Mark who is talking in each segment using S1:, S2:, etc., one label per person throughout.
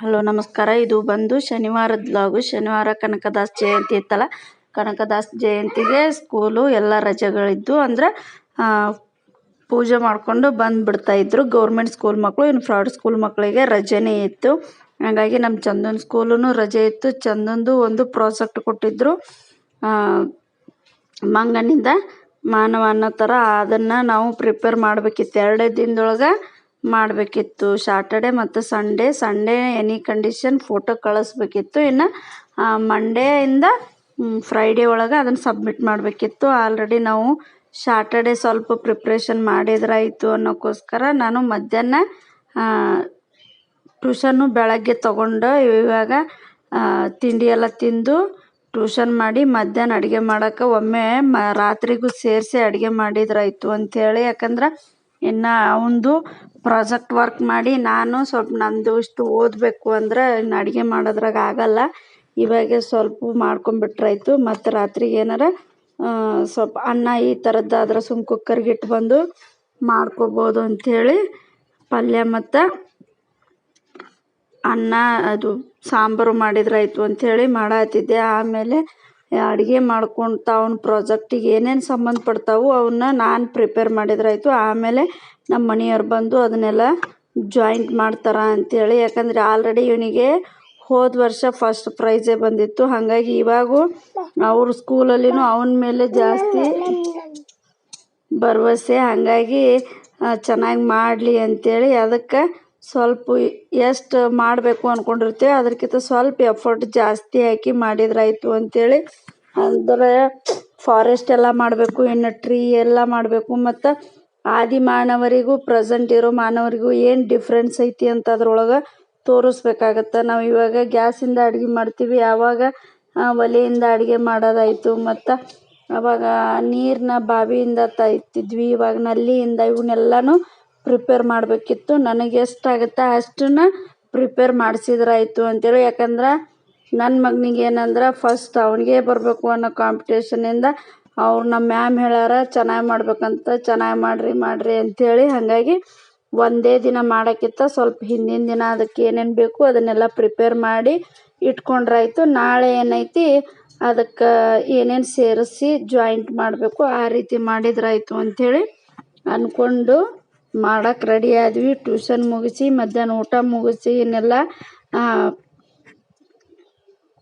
S1: Hello, ನಮಸ್ಕಾರ. ಇದು ಬಂದು ಶನಿವಾರದ ಲಾಗು. ಶನಿವಾರ ಕನಕದಾಸ ಜಯಂತಿ ಇತ್ತಲ್ಲ? ಕನಕದಾಸ ಜಯಂತಿಗೆ ಸ್ಕೂಲು ಎಲ್ಲ ರಜೆಗಳಿದ್ದು, ಅಂದ್ರೆ ಪೂಜೆ ಮಾಡಿಕೊಂಡು ಬಂದುಬಿಡ್ತಾ ಇದ್ರು. ಗೌರ್ಮೆಂಟ್ ಸ್ಕೂಲ್ ಮಕ್ಕಳು ಇನ್ನು ಫ್ರಾಡ್ ಸ್ಕೂಲ್ ಮಕ್ಕಳಿಗೆ ರಜೆನೇ ಇತ್ತು. ಹಾಗಾಗಿ ನಮ್ಮ ಚಂದನ್ ಸ್ಕೂಲೂ ರಜೆ ಇತ್ತು. ಚಂದಂದು ಒಂದು ಪ್ರಾಜೆಕ್ಟ್ ಕೊಟ್ಟಿದ್ದರು ಮಂಗನಿಂದ ಮಾನವ ಅನ್ನೋ ಥರ ಅದನ್ನು ನಾವು ಪ್ರಿಪೇರ್ ಮಾಡಬೇಕಿತ್ತು. ಎರಡೇ ದಿನದೊಳಗೆ ಮಾಡಬೇಕಿತ್ತು. ಸಾಟರ್ಡೆ ಮತ್ತು Sunday Sunday any condition photo ಕಳಿಸ್ಬೇಕಿತ್ತು. ಇನ್ನು ಮಂಡೇಯಿಂದ ಫ್ರೈಡೇ ಒಳಗೆ ಅದನ್ನು ಸಬ್ಮಿಟ್ ಮಾಡಬೇಕಿತ್ತು. ಆಲ್ರೆಡಿ ನಾವು ಸಾಟರ್ಡೆ ಸ್ವಲ್ಪ ಪ್ರಿಪ್ರೇಷನ್ ಮಾಡಿದ್ರಾಯಿತು ಅನ್ನೋಕ್ಕೋಸ್ಕರ ನಾನು ಮಧ್ಯಾಹ್ನ ಟ್ಯೂಷನ್ನು ಬೆಳಗ್ಗೆ ತೊಗೊಂಡು ಇವಾಗ ತಿಂಡಿ ಎಲ್ಲ ತಿಂದು ಟ್ಯೂಷನ್ ಮಾಡಿ ಮಧ್ಯಾಹ್ನ ಅಡುಗೆ ಮಾಡೋಕೆ ಒಮ್ಮೆ ಮ, ರಾತ್ರಿಗೂ ಸೇರಿಸಿ ಅಡುಗೆ ಮಾಡಿದ್ರಾಯಿತು ಅಂಥೇಳಿ. ಯಾಕಂದ್ರೆ ಇನ್ನು ಅವನದು ಪ್ರಾಜೆಕ್ಟ್ ವರ್ಕ್ ಮಾಡಿ ನಾನು ಸ್ವಲ್ಪ ನಂದು ಇಷ್ಟು ಓದಬೇಕು ಅಂದ್ರೆ ಇನ್ನು ಅಡುಗೆ ಮಾಡೋದ್ರಾಗ ಆಗಲ್ಲ. ಇವಾಗೆ ಸ್ವಲ್ಪ ಮಾಡ್ಕೊಂಬಿಟ್ರಾಯ್ತು. ಮತ್ತು ರಾತ್ರಿಗೆ ಏನಾರ ಸ್ವಲ್ಪ ಅನ್ನ ಈ ಥರದ್ದಾದ್ರೆ ಸುಮ್ಮ ಕುಕ್ಕರ್ಗೆ ಇಟ್ಟು ಬಂದು ಮಾಡ್ಕೊಬೋದು ಅಂಥೇಳಿ ಪಲ್ಯ ಮತ್ತು ಅನ್ನ ಅದು ಸಾಂಬಾರು ಮಾಡಿದ್ರಾಯ್ತು ಅಂಥೇಳಿ ಮಾಡತ್ತಿದ್ದೆ ಆಮೇಲೆ ಅಡುಗೆ ಮಾಡ್ಕೊಂತ ಅವ್ನ ಪ್ರಾಜೆಕ್ಟಿಗೆ ಏನೇನು ಸಂಬಂಧಪಡ್ತಾವೋ ಅವನ್ನ ನಾನು ಪ್ರಿಪೇರ್ ಮಾಡಿದ್ರಾಯಿತು. ಆಮೇಲೆ ನಮ್ಮ ಮನೆಯವ್ರು ಬಂದು ಅದನ್ನೆಲ್ಲ ಜಾಯಿಂಟ್ ಮಾಡ್ತಾರೆ ಅಂಥೇಳಿ ಯಾಕಂದರೆ ಆಲ್ರೆಡಿ ಇವನಿಗೆ ಹೋದ ವರ್ಷ ಫಸ್ಟ್ ಪ್ರೈಝೇ ಬಂದಿತ್ತು. ಹಾಗಾಗಿ ಇವಾಗೂ ಅವ್ರ ಸ್ಕೂಲಲ್ಲಿನೂ ಅವನ ಮೇಲೆ ಜಾಸ್ತಿ ಭರವಸೆ. ಹಾಗಾಗಿ ಚೆನ್ನಾಗಿ ಮಾಡಲಿ ಅಂತೇಳಿ ಅದಕ್ಕೆ ಸ್ವಲ್ಪ ಎಷ್ಟು ಮಾಡಬೇಕು ಅಂದ್ಕೊಂಡಿರ್ತೀವಿ ಅದಕ್ಕಿಂತ ಸ್ವಲ್ಪ ಎಫರ್ಟ್ ಜಾಸ್ತಿ ಹಾಕಿ ಮಾಡಿದ್ರಾಯಿತು ಅಂಥೇಳಿ ಅಂದರೆ ಫಾರೆಸ್ಟ್ ಎಲ್ಲ ಮಾಡಬೇಕು, ಇನ್ನು ಟ್ರೀ ಎಲ್ಲ ಮಾಡಬೇಕು, ಮತ್ತು ಆದಿ ಮಾನವರಿಗೂ ಪ್ರೆಸೆಂಟ್ ಇರೋ ಮಾನವರಿಗೂ ಏನು ಡಿಫ್ರೆನ್ಸ್ ಐತಿ ಅಂತ ಅದ್ರೊಳಗೆ ತೋರಿಸ್ಬೇಕಾಗತ್ತೆ. ನಾವು ಇವಾಗ ಗ್ಯಾಸಿಂದ ಅಡುಗೆ ಮಾಡ್ತೀವಿ, ಯಾವಾಗ ಒಲೆಯಿಂದ ಅಡುಗೆ ಮಾಡೋದಾಯಿತು, ಮತ್ತು ಅವಾಗ ನೀರನ್ನ ಬಾವಿಯಿಂದ ತಾಯ್ತಿದ್ವಿ, ಇವಾಗ ನಲ್ಲಿಯಿಂದ ಇವನ್ನೆಲ್ಲನೂ ಪ್ರಿಪೇರ್ ಮಾಡಬೇಕಿತ್ತು. ನನಗೆ ಎಷ್ಟಾಗುತ್ತೆ ಅಷ್ಟನ್ನು ಪ್ರಿಪೇರ್ ಮಾಡಿಸಿದ್ರಾಯ್ತು ಅಂತೇಳಿ. ಯಾಕಂದ್ರೆ ನನ್ನ ಮಗನಿಗೆ ಏನಂದ್ರೆ ಫಸ್ಟ್ ಅವನಿಗೆ ಬರಬೇಕು ಅನ್ನೋ ಕಾಂಪಿಟೇಷನಿಂದ ಅವ್ರು ನಮ್ಮ ಮ್ಯಾಮ್ ಹೇಳ್ಯಾರ, ಚೆನ್ನಾಗಿ ಮಾಡ್ಬೇಕಂತ, ಚೆನ್ನಾಗಿ ಮಾಡಿರಿ ಮಾಡಿರಿ ಅಂಥೇಳಿ ಹಾಗಾಗಿ ಒಂದೇ ದಿನ ಮಾಡೋಕ್ಕಿಂತ ಸ್ವಲ್ಪ ಹಿಂದಿನ ದಿನ ಅದಕ್ಕೆ ಏನೇನು ಬೇಕು ಅದನ್ನೆಲ್ಲ ಪ್ರಿಪೇರ್ ಮಾಡಿ ಇಟ್ಕೊಂಡ್ರಾಯ್ತು. ನಾಳೆ ಏನೈತಿ ಅದಕ್ಕೆ ಏನೇನು ಸೇರಿಸಿ ಜಾಯಿಂಟ್ ಮಾಡಬೇಕು ಆ ರೀತಿ ಮಾಡಿದ್ರಾಯ್ತು ಅಂಥೇಳಿ ಅಂದ್ಕೊಂಡು ಮಾಡಕ್ಕೆ ರೆಡಿ ಆದ್ವಿ. ಟ್ಯೂಷನ್ ಮುಗಿಸಿ ಮಧ್ಯಾಹ್ನ ಊಟ ಮುಗಿಸಿ ಇನ್ನೆಲ್ಲ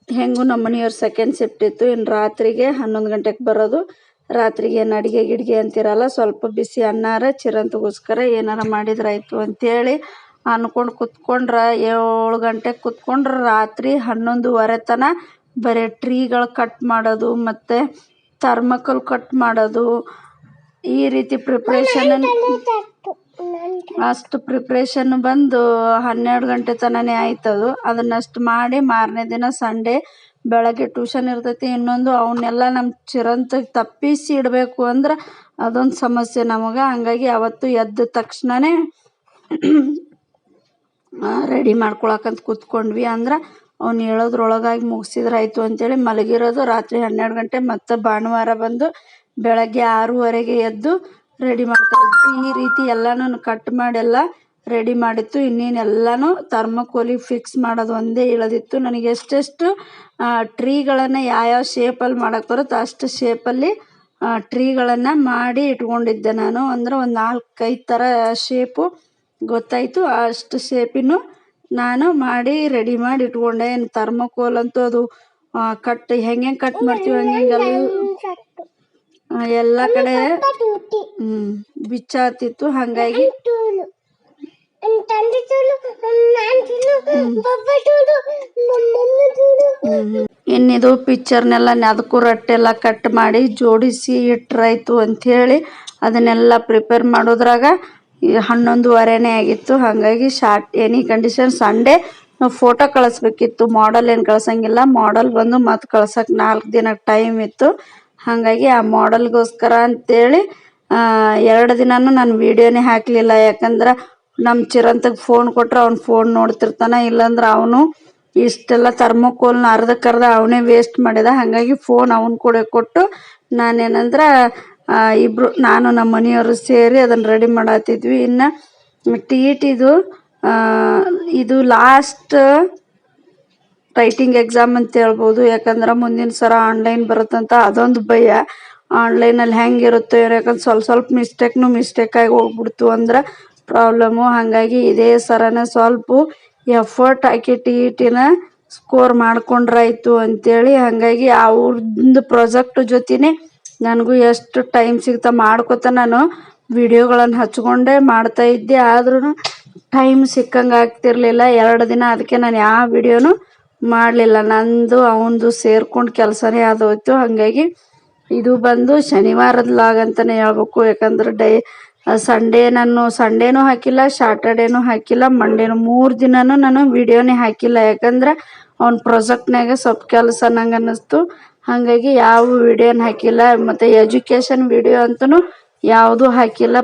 S1: ಹೆಂಗೂ ನಮ್ಮ ಮನೆಯವ್ರ ಸೆಕೆಂಡ್ ಶಿಫ್ಟ್ ಇತ್ತು. ಇನ್ನು ರಾತ್ರಿಗೆ ಹನ್ನೊಂದು ಗಂಟೆಗೆ ಬರೋದು. ರಾತ್ರಿಗೆ ಏನು ಅಡುಗೆ ಗಿಡಿಗೆ ಅಂತಿರಲ್ಲ ಸ್ವಲ್ಪ ಬಿಸಿ ಅನ್ನಾರ ಚಿರಂತಗೋಸ್ಕರ ಏನಾರ ಮಾಡಿದ್ರಾಯ್ತು ಅಂತೇಳಿ ಅನ್ಕೊಂಡು ಕುತ್ಕೊಂಡ್ರೆ ಏಳು ಗಂಟೆಗೆ ಕುತ್ಕೊಂಡ್ರೆ ರಾತ್ರಿ ಹನ್ನೊಂದುವರೆ ತನಕ ಬರೀ ಟ್ರೀಗಳು ಕಟ್ ಮಾಡೋದು ಮತ್ತು ಥರ್ಮಕಲ್ ಕಟ್ ಮಾಡೋದು ಈ ರೀತಿ ಪ್ರಿಪ್ರೇಷನ್ ಅಷ್ಟು ಪ್ರಿಪ್ರೇಷನ್ ಬಂದು ಹನ್ನೆರಡು ಗಂಟೆ ತನಕನೇ ಆಯ್ತದು. ಅದನ್ನಷ್ಟು ಮಾಡಿ ಮಾರನೇ ದಿನ ಸಂಡೇ ಬೆಳಗ್ಗೆ ಟ್ಯೂಷನ್ ಇರ್ತೈತಿ, ಇನ್ನೊಂದು ಅವನ್ನೆಲ್ಲ ನಮ್ಮ ಚಿರಂತಗೆ ತಪ್ಪಿಸಿ ಇಡಬೇಕು ಅಂದ್ರೆ ಅದೊಂದು ಸಮಸ್ಯೆ ನಮಗೆ. ಹಂಗಾಗಿ ಅವತ್ತು ಎದ್ದ ತಕ್ಷಣನೇ ರೆಡಿ ಮಾಡ್ಕೊಳಕಂತ ಕೂತ್ಕೊಂಡ್ವಿ ಅಂದ್ರೆ ಅವ್ನು ಹೇಳೋದ್ರೊಳಗಾಗಿ ಮುಗಿಸಿದ್ರಾಯ್ತು ಅಂತೇಳಿ ಮಲಗಿರೋದು. ರಾತ್ರಿ ಹನ್ನೆರಡು ಗಂಟೆ ಮತ್ತು ಭಾನುವಾರ ಬಂದು ಬೆಳಗ್ಗೆ ಆರೂವರೆಗೆ ಎದ್ದು ರೆಡಿ ಮಾಡ್ತಾಯಿದ್ವಿ ಈ ರೀತಿ ಎಲ್ಲನೂ ಕಟ್ ಮಾಡಿ ಎಲ್ಲ ರೆಡಿ ಮಾಡಿತ್ತು. ಇನ್ನೇನು ಎಲ್ಲನೂ ಥರ್ಮಕೋಲಿಗೆ ಫಿಕ್ಸ್ ಮಾಡೋದು ಒಂದೇ ಇಳದಿತ್ತು. ನನಗೆ ಎಷ್ಟೆಷ್ಟು ಟ್ರೀಗಳನ್ನು ಯಾವ್ಯಾವ ಶೇಪಲ್ಲಿ ಮಾಡೋಕ್ಕೆ ಬರುತ್ತೋ ಅಷ್ಟು ಶೇಪಲ್ಲಿ ಟ್ರೀಗಳನ್ನು ಮಾಡಿ ಇಟ್ಕೊಂಡಿದ್ದೆ ನಾನು. ಅಂದ್ರೆ ಒಂದು ನಾಲ್ಕೈದು ಥರ ಶೇಪು ಗೊತ್ತಾಯಿತು. ಅಷ್ಟು ಶೇಪಿನೂ ನಾನು ಮಾಡಿ ರೆಡಿ ಮಾಡಿ ಇಟ್ಕೊಂಡೆ. ಏನು ಥರ್ಮಕೋಲ್ ಅಂತೂ ಅದು ಕಟ್ ಹೆಂಗೆ ಕಟ್ ಮಾಡ್ತೀವಿ ಹಂಗೆ ಎಲ್ಲ ಕಡೆ ಹ್ಮ್ ಬಿಚ್ಚಾತಿತ್ತು ಹಂಗಾಗಿ ಇನ್ನಿದು ಪಿಕ್ಚರ್ನೆಲ್ಲ ಅದಕ್ಕೂ ರಟ್ಟೆಲ್ಲ ಕಟ್ ಮಾಡಿ ಜೋಡಿಸಿ ಇಟ್ರಾಯ್ತು ಅಂಥೇಳಿ ಅದನ್ನೆಲ್ಲ ಪ್ರಿಪೇರ್ ಮಾಡೋದ್ರಾಗ ಹನ್ನೊಂದುವರೆನೇ ಆಗಿತ್ತು. ಹಾಗಾಗಿ ಶಾರ್ಟ್ ಎನಿ ಕಂಡೀಷನ್ ಸಂಡೇ ನಾವು ಫೋಟೋ ಕಳಿಸ್ಬೇಕಿತ್ತು. ಮಾಡಲ್ ಏನು ಕಳ್ಸಂಗಿಲ್ಲ. ಮಾಡಲ್ ಬಂದು ಮತ್ತೆ ಕಳ್ಸಕ್ಕೆ ನಾಲ್ಕು ದಿನ ಟೈಮ್ ಇತ್ತು. ಹಾಗಾಗಿ ಆ ಮಾಡಲ್ಗೋಸ್ಕರ ಅಂತೇಳಿ ಎರಡು ದಿನವೂ ನಾನು ವೀಡಿಯೋನೇ ಹಾಕಲಿಲ್ಲ. ಯಾಕಂದ್ರೆ ನಮ್ಮ ಚಿರಂತಗೆ ಫೋನ್ ಕೊಟ್ಟರೆ ಅವ್ನು ಫೋನ್ ನೋಡ್ತಿರ್ತಾನೆ, ಇಲ್ಲಾಂದ್ರೆ ಅವನು ಇಷ್ಟೆಲ್ಲ ಥರ್ಮೋಕೋಲ್ನ ಅರ್ಧಕ್ಕರ್ಧ ಅವನೇ ವೇಸ್ಟ್ ಮಾಡಿದ. ಹಾಗಾಗಿ ಫೋನ್ ಅವನ ಕೂಡ ಕೊಟ್ಟು ನಾನೇನಂದ್ರೆ ಇಬ್ಬರು ನಾನು ನಮ್ಮ ಮನೆಯವರು ಸೇರಿ ಅದನ್ನು ರೆಡಿ ಮಾಡತ್ತಿದ್ವಿ ಇನ್ನು ಟಿ ಇ ಟಿದು ಇದು ಲಾಸ್ಟ್ ರೈಟಿಂಗ್ ಎಕ್ಸಾಮ್ ಅಂತ ಹೇಳ್ಬೋದು. ಯಾಕಂದ್ರೆ ಮುಂದಿನ ಸಲ ಆನ್ಲೈನ್ ಬರುತ್ತಂತ ಅದೊಂದು ಭಯ. ಆನ್ಲೈನಲ್ಲಿ ಹೆಂಗಿರುತ್ತೋ ಯಾಕಂದ್ರೆ ಸ್ವಲ್ಪ ಸ್ವಲ್ಪ ಮಿಸ್ಟೇಕ್ನು ಮಿಸ್ಟೇಕ್ ಆಗಿ ಹೋಗ್ಬಿಡ್ತು ಅಂದ್ರೆ ಪ್ರಾಬ್ಲಮ್ಮು ಹಾಗಾಗಿ ಇದೇ ಸರನ ಸ್ವಲ್ಪ ಎಫರ್ಟ್ ಹಾಕಿ ಟಿ ಇ ಟಿನ ಸ್ಕೋರ್ ಮಾಡ್ಕೊಂಡ್ರಾಯ್ತು ಅಂತೇಳಿ. ಹಾಗಾಗಿ ಅವ್ರದ್ದು ಪ್ರಾಜೆಕ್ಟ್ ಜೊತೆನೆ ನನಗೂ ಎಷ್ಟು ಟೈಮ್ ಸಿಗ್ತಾ ಮಾಡ್ಕೋತ ನಾನು ವಿಡಿಯೋಗಳನ್ನು ಹಚ್ಕೊಂಡೇ ಮಾಡ್ತಾ ಇದ್ದೆ. ಆದ್ರೂ ಟೈಮ್ ಸಿಕ್ಕಂಗೆ ಆಗ್ತಿರ್ಲಿಲ್ಲ. ಎರಡು ದಿನ ಅದಕ್ಕೆ ನಾನು ಯಾವ ವಿಡಿಯೋನು ಮಾಡಲಿಲ್ಲ. ನಂದು, ಅವನದು ಸೇರ್ಕೊಂಡು ಕೆಲಸನೇ ಆದೋಯ್ತು. ಹಾಗಾಗಿ ಇದು ಬಂದು ಶನಿವಾರದ ಲಾಗ್ ಅಂತಲೇ ಹೇಳ್ಬೇಕು. ಯಾಕಂದ್ರೆ ಡೈ ಸಂಡೇ ನಾನು ಸಂಡೇನೂ ಹಾಕಿಲ್ಲ, ಸ್ಯಾಟರ್ಡೇನೂ ಹಾಕಿಲ್ಲ, ಮಂಡೇನು ಮೂರು ದಿನನೂ ನಾನು ವಿಡಿಯೋನೇ ಹಾಕಿಲ್ಲ. ಯಾಕಂದ್ರೆ ಅವ್ನ ಪ್ರಾಜೆಕ್ಟ್ನಾಗ ಸ್ವಲ್ಪ ಕೆಲಸ ನಂಗೆ ಅನ್ನಿಸ್ತು ಹಾಗಾಗಿ ಯಾವ ವಿಡಿಯೋನ ಹಾಕಿಲ್ಲ. ಮತ್ತು ಎಜುಕೇಷನ್ ವಿಡಿಯೋ ಅಂತೂ ಯಾವುದೂ ಹಾಕಿಲ್ಲ.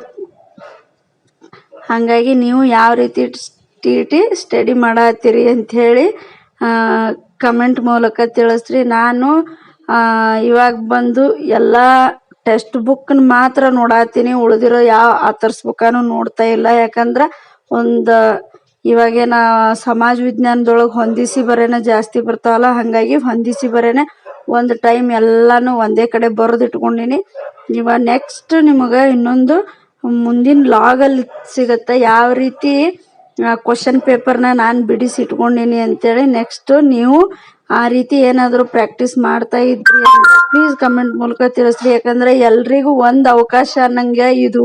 S1: ಹಾಗಾಗಿ ನೀವು ಯಾವ ರೀತಿ ಟಿ ಟಿ ಸ್ಟಡಿ ಮಾಡತ್ತೀರಿ ಅಂಥೇಳಿ ಕಮೆಂಟ್ ಮೂಲಕ ತಿಳಿಸ್ರಿ. ನಾನು ಇವಾಗ ಬಂದು ಎಲ್ಲ ಟೆಕ್ಸ್ಟ್ ಬುಕ್ನ ಮಾತ್ರ ನೋಡಾತೀನಿ. ಉಳಿದಿರೋ ಯಾವ ಆಥರ್ಸ್ ನೋಡ್ತಾ ಇಲ್ಲ. ಯಾಕಂದ್ರೆ ಒಂದು, ಇವಾಗೇನ ಸಮಾಜ ವಿಜ್ಞಾನದೊಳಗೆ ಹೊಂದಿಸಿ ಬರೇನೆ ಜಾಸ್ತಿ ಬರ್ತಾವಲ್ಲ, ಹಾಗಾಗಿ ಹೊಂದಿಸಿ ಬರೇನೆ ಒಂದು ಟೈಮ್ ಎಲ್ಲಾನು ಒಂದೇ ಕಡೆ ಬರೆದು ಇಟ್ಕೊಂಡಿನಿ ಇವಾಗ ನೆಕ್ಸ್ಟ್ ನಿಮಗೆ ಇನ್ನೊಂದು ಮುಂದಿನ ಲಾಗಲ್ಲಿ ಸಿಗುತ್ತೆ. ಯಾವ ರೀತಿ ಕ್ವಶನ್ ಪೇಪರ್ನ ನಾನು ಬಿಡಿಸಿ ಇಟ್ಕೊಂಡಿನಿ ಅಂತೇಳಿ ನೆಕ್ಸ್ಟ್ ನೀವು ಆ ರೀತಿ ಏನಾದರೂ ಪ್ರಾಕ್ಟೀಸ್ ಮಾಡ್ತಾ ಇದ್ರಿ ಪ್ಲೀಸ್ ಕಮೆಂಟ್ ಮೂಲಕ ತಿಳಿಸ್ರಿ. ಯಾಕಂದ್ರೆ ಎಲ್ರಿಗೂ ಒಂದು ಅವಕಾಶ ಅನ್ನಂಗೆ ಇದು.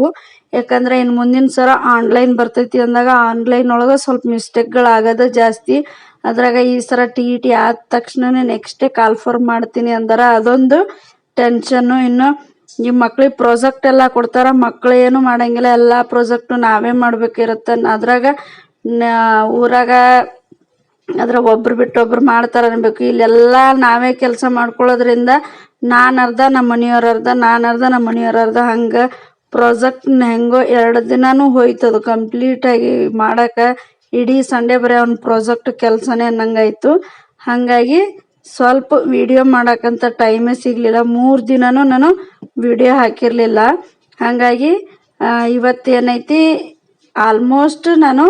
S1: ಯಾಕಂದ್ರೆ ಇನ್ನು ಮುಂದಿನ ಸಲ ಆನ್ಲೈನ್ ಬರ್ತೈತಿ ಅಂದಾಗ ಆನ್ಲೈನ್ ಒಳಗೆ ಸ್ವಲ್ಪ ಮಿಸ್ಟೇಕ್ಗಳು ಆಗದ ಜಾಸ್ತಿ. ಅದ್ರಾಗ ಈ ಸಲ ಟಿ ಇ ಟಿ ಆದ ತಕ್ಷಣನೇ ನೆಕ್ಸ್ಟ್ ಕಾಲ್ ಫಾರ್ ಮಾಡ್ತೀನಿ ಅಂದ್ರೆ ಅದೊಂದು ಟೆನ್ಷನ್ನು ಇನ್ನು ಈ ಮಕ್ಳಿಗೆ ಪ್ರಾಜೆಕ್ಟ್ ಎಲ್ಲ ಕೊಡ್ತಾರ, ಮಕ್ಳು ಏನು ಮಾಡಂಗಿಲ್ಲ, ಎಲ್ಲ ಪ್ರಾಜೆಕ್ಟ್ ನಾವೇ ಮಾಡ್ಬೇಕಿರುತ್ತೆ. ಅದ್ರಾಗ ಊರಾಗ ಅದ್ರ ಒಬ್ರು ಬಿಟ್ಟು ಒಬ್ರು ಮಾಡ್ತಾರ ಅನ್ಬೇಕು. ಇಲ್ಲೆಲ್ಲ ನಾವೇ ಕೆಲಸ ಮಾಡ್ಕೊಳ್ಳೋದ್ರಿಂದ ನಾನು ಅರ್ಧ ನಮ್ಮ ಮನೆಯವ್ರ ಅರ್ಧ, ನಾನು ಅರ್ಧ ನಮ್ಮ ಮನೆಯವ್ರ ಅರ್ಧ ಹಂಗೆ ಪ್ರಾಜೆಕ್ಟ್ ಹೆಂಗೋ ಎರಡು ದಿನಾನೂ ಹೋಯ್ತದು ಕಂಪ್ಲೀಟಾಗಿ ಮಾಡೋಕೆ. ಇಡೀ ಸಂಡೇ ಬರೀ ಅವ್ನ ಪ್ರಾಜೆಕ್ಟ್ ಕೆಲಸನೇ ಅನ್ನಂಗಾಯ್ತು. ಹಾಗಾಗಿ ಸ್ವಲ್ಪ ವಿಡಿಯೋ ಮಾಡೋಕ್ಕಂತ ಟೈಮೇ ಸಿಗಲಿಲ್ಲ. ಮೂರು ದಿನನೂ ನಾನು ವಿಡಿಯೋ ಹಾಕಿರಲಿಲ್ಲ. ಹಾಗಾಗಿ ಇವತ್ತೇನೈತಿ ಆಲ್ಮೋಸ್ಟ್ ನಾನು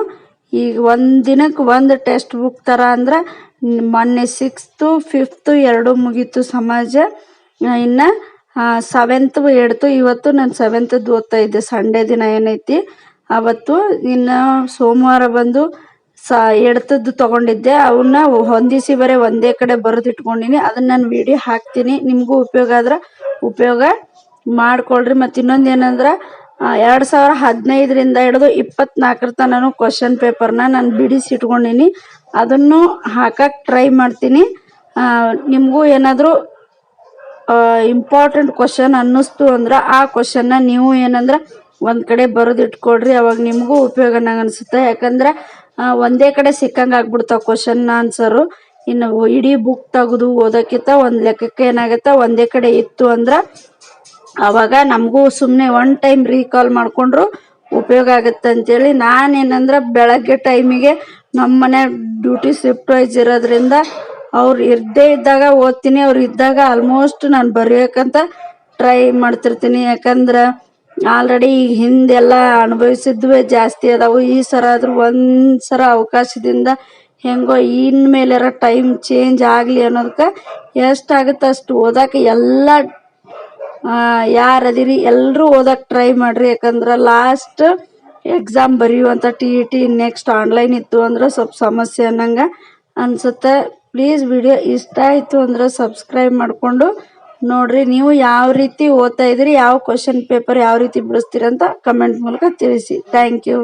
S1: ಈಗ ಒಂದು ದಿನಕ್ಕೆ ಒಂದು ಟೆಸ್ಟ್ ಬುಕ್ ಥರ ಅಂದ್ರೆ ಮೊನ್ನೆ ಸಿಕ್ಸ್ತು ಫಿಫ್ತು ಎರಡು ಮುಗೀತು ಸಮಾಜ. ಇನ್ನು ಸೆವೆಂತ್ ಎಡ್ತು ಇವತ್ತು ನಾನು ಸೆವೆಂತದ್ದು ಓದ್ತಾ ಇದ್ದೆ. ಸಂಡೇ ದಿನ ಏನೈತಿ, ಅವತ್ತು ಇನ್ನು ಸೋಮವಾರ ಬಂದು ಎಡ್ತದ್ದು ತಗೊಂಡಿದ್ದೆ. ಅವನ್ನ ಹೊಂದಿಸಿ ಬರೀ ಒಂದೇ ಕಡೆ ಬರೆದು ಇಟ್ಕೊಂಡಿನಿ ಅದನ್ನ ನಾನು ವಿಡಿಯೋ ಹಾಕ್ತೀನಿ. ನಿಮಗೂ ಉಪಯೋಗ ಆದ್ರೆ ಉಪಯೋಗ ಮಾಡ್ಕೊಳ್ರಿ. ಮತ್ತು ಇನ್ನೊಂದು ಏನಂದ್ರೆ ಎರಡು ಸಾವಿರ ಹದಿನೈದರಿಂದ ಹಿಡಿದು ಇಪ್ಪತ್ನಾಲ್ಕರ ತನಕ ಕ್ವಶನ್ ಪೇಪರ್ನ ನಾನು ಬಿಡಿಸಿ ಇಟ್ಕೊಂಡಿನಿ ಅದನ್ನು ಹಾಕಕ್ಕೆ ಟ್ರೈ ಮಾಡ್ತೀನಿ. ನಿಮಗೂ ಏನಾದರೂ ಇಂಪಾರ್ಟೆಂಟ್ ಕ್ವಶನ್ ಅನ್ನಿಸ್ತು ಅಂದ್ರೆ ಆ ಕ್ವಶನ್ನ ನೀವು ಏನಂದ್ರೆ ಒಂದು ಕಡೆ ಬರೆದು ಇಟ್ಕೊಳ್ರಿ ಅವಾಗ ನಿಮಗೂ ಉಪಯೋಗ ನಂಗೆ ಅನಿಸುತ್ತೆ. ಯಾಕಂದ್ರೆ ಒಂದೇ ಕಡೆ ಸಿಕ್ಕಂಗೆ ಆಗ್ಬಿಡ್ತಾವೆ ಕ್ವಶನ್ ಆನ್ಸರು ಇನ್ನು ಇಡೀ ಬುಕ್ ತೆಗೆದು ಓದೋಕ್ಕಿಂತ ಒಂದು ಲೆಕ್ಕಕ್ಕೆ ಏನಾಗುತ್ತೆ? ಒಂದೇ ಕಡೆ ಇತ್ತು ಅಂದ್ರೆ ಅವಾಗ ನಮಗೂ ಸುಮ್ಮನೆ ಒನ್ ಟೈಮ್ ರೀಕಾಲ್ ಮಾಡಿಕೊಂಡ್ರು ಉಪಯೋಗ ಆಗುತ್ತೆ ಅಂತೇಳಿ ನಾನೇನಂದ್ರೆ ಬೆಳಗ್ಗೆ ಟೈಮಿಗೆ ನಮ್ಮ ಮನೆ ಡ್ಯೂಟಿ ಶಿಫ್ಟ್ ವೈಸ್ ಇರೋದ್ರಿಂದ ಅವ್ರು ಇರದೇ ಇದ್ದಾಗ ಓದ್ತೀನಿ, ಅವ್ರು ಇದ್ದಾಗ ಆಲ್ಮೋಸ್ಟ್ ನಾನು ಬರೆಯೋಕ್ಕಂತ ಟ್ರೈ ಮಾಡ್ತಿರ್ತೀನಿ. ಯಾಕಂದ್ರೆ ಆಲ್ರೆಡಿ ಈಗ ಹಿಂದೆಲ್ಲ ಅನುಭವಿಸಿದ್ವೇ ಜಾಸ್ತಿ ಅದಾವು. ಈ ಸರ ಆದ್ರೂ ಒಂದು ಸರ ಅವಕಾಶದಿಂದ ಹೆಂಗೋ ಇನ್ಮೇಲಾರ ಟೈಮ್ ಚೇಂಜ್ ಆಗಲಿ ಅನ್ನೋದಕ್ಕೆ ಎಷ್ಟಾಗುತ್ತೆ ಅಷ್ಟು ಓದಕ್ಕೆ ಎಲ್ಲ ಯಾರು ಎಲ್ಲರೂ ಓದಕ್ಕೆ ಟ್ರೈ ಮಾಡಿರಿ. ಯಾಕಂದ್ರೆ ಲಾಸ್ಟ್ ಎಕ್ಸಾಮ್ ಬರೆಯುವಂಥ ಟಿ ಟಿ ನೆಕ್ಸ್ಟ್ ಆನ್ಲೈನ್ ಇತ್ತು ಅಂದ್ರೆ ಸ್ವಲ್ಪ ಸಮಸ್ಯೆ ಅನ್ನಂಗೆ ಅನ್ಸುತ್ತೆ. ಪ್ಲೀಸ್ ವಿಡಿಯೋ ಇಷ್ಟ ಆಯಿತು ಅಂದ್ರೆ ಸಬ್ಸ್ಕ್ರೈಬ್ ಮಾಡಿಕೊಂಡು ನೋಡ್ರಿ, ನೀವು ಯಾವ ರೀತಿ ಓದ್ತಾ ಇದ್ದೀರಿ, ಯಾವ ಕ್ವಶನ್ ಪೇಪರ್ ಯಾವ ರೀತಿ ಬಿಡಿಸ್ತೀರ ಅಂತ ಕಮೆಂಟ್ ಮೂಲಕ ತಿಳಿಸಿ. Thank you